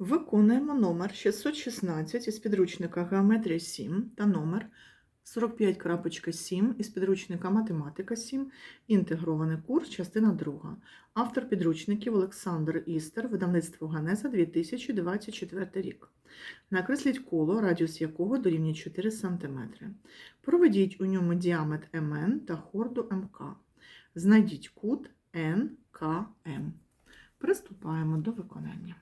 Виконуємо номер 616 із підручника Геометрія 7 та номер 45.7 із підручника Математика 7, інтегрований курс, частина 2. Автор підручників Олександр Істер, видавництво Ганеза 2024 рік. Накресліть коло, радіус якого дорівнює 4 см. Проведіть у ньому діаметр МН та хорду МК. Знайдіть кут НКМ. Приступаємо до виконання.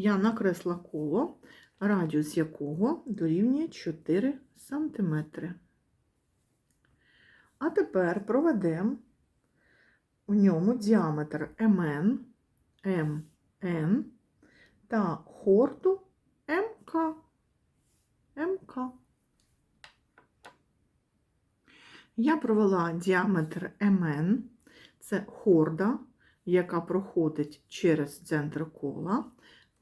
Я накресла коло, радіус якого дорівнює 4 см. А тепер проведемо у ньому діаметр МН, МН та хорду МК. МК. Я провела діаметр МН, це хорда, яка проходить через центр кола,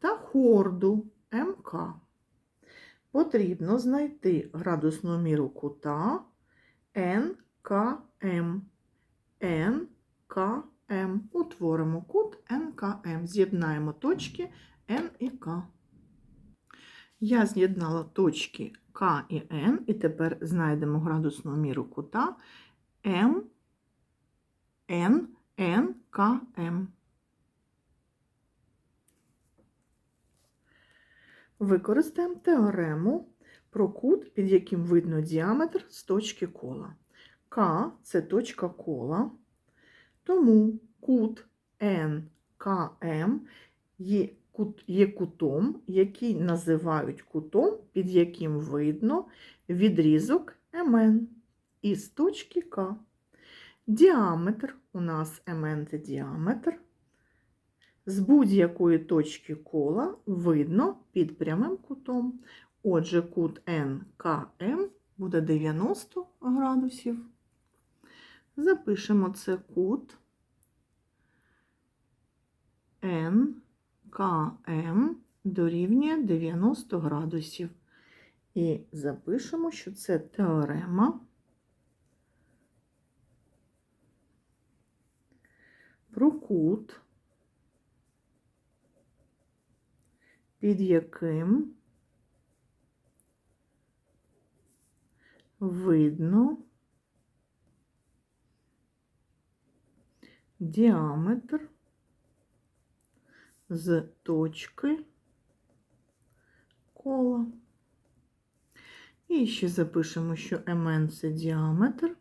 та хорду МК. Потрібно знайти градусну міру кута НКМ. НКМ. Утворимо кут НКМ. З'єднаємо точки Н і К. Я з'єднала точки К і Н, і тепер знайдемо градусну міру кута М, Н. Використаємо теорему про кут, під яким видно діаметр з точки кола. К це точка кола, тому кут НКМ є, є кутом, який називають кутом, під яким видно відрізок МН із точки К. Діаметр у нас МН це діаметр. З будь-якої точки кола видно під прямим кутом. Отже, кут НКМ буде 90 градусів. Запишемо це кут НКМ дорівнює 90 градусів. І запишемо, що це теорема про кут, під яким видно діаметр з точки кола. І ще запишемо, що МН це діаметр,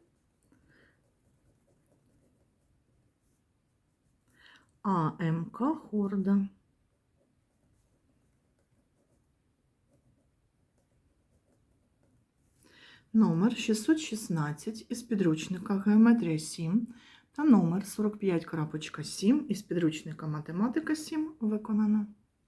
а МК хорда. Номер 616 із підручника Геометрія 7 та номер 45.7 із підручника Математика 7 виконано.